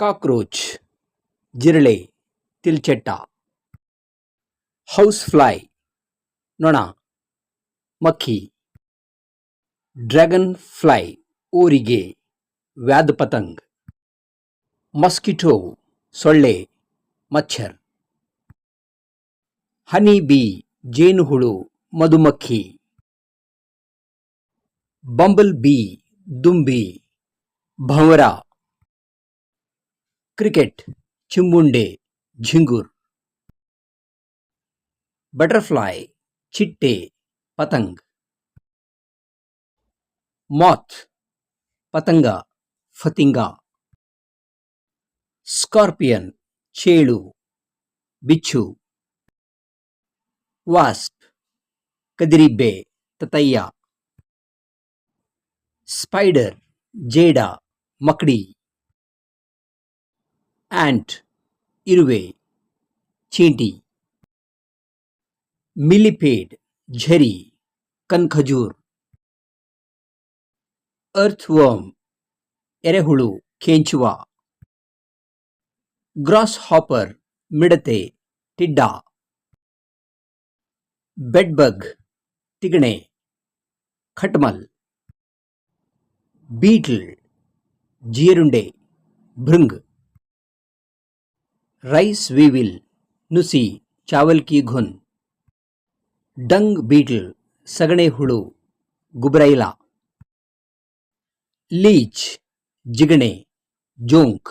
Cockroach, ಜಿರಳೆ, ತಿಲ್ಚೆಟ್ಟ. House fly, ನೊಣ, ಮಕ್ಕಿ. Dragon fly, ಊರಿಗೆ, ವ್ಯಾದ್ ಪತಂಗ್. ಮಸ್ಕಿಟೋ, ಸೊಳ್ಳೆ, ಮಚ್ಚರ್. ಹನಿ ಬಿ, ಜೇನುಹುಳು, ಮಧುಮಕ್ಕಿ. ಬಂಬಲ್ ಬಿ, ದುಂಬಿ, ಭಂವರ. క్రికెట్ చింబుండే ఝింగూర్. బటర్ఫ్లై చిట్టే పతంగ్. మాత్ పతంగ ఫతింగా. స్కార్పియన్ చేడు బిచ్చు. వాస్ప్ కదిరిబ్బే తతయ్య. స్పైడర్ జేడా మక్డీ. ಆಂಟ್ ಇರುವೆ, ಚೀಂಟಿ, ಮಿಲಿಪೇಡ್, ಝರಿ, ಕನ್ಖಜೂರ್, ಅರ್ಥ್ವರ್ಮ್, ಎರೆಹುಳು, ಕೇಂಚುವ ಗ್ರಾಸ್ ಹಾಪರ್ ಮಿಡತೆ, ಟಿಡ್ಡ, ಬೆಡ್ಬಗ್, ತಿಗಣೆ, ಖಟ್ಮಲ್, ಬೀಟ್ಲ್, ಜೀರುಂಡೆ, ಭೃಂಗ್. राइस वीविल नुसी चावल की घुन डंग बीटल सगणे हुड़ू गुबरैला लीच जिगणे जोंक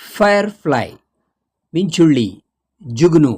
फायरफ्लाई मिंचुली जुगनू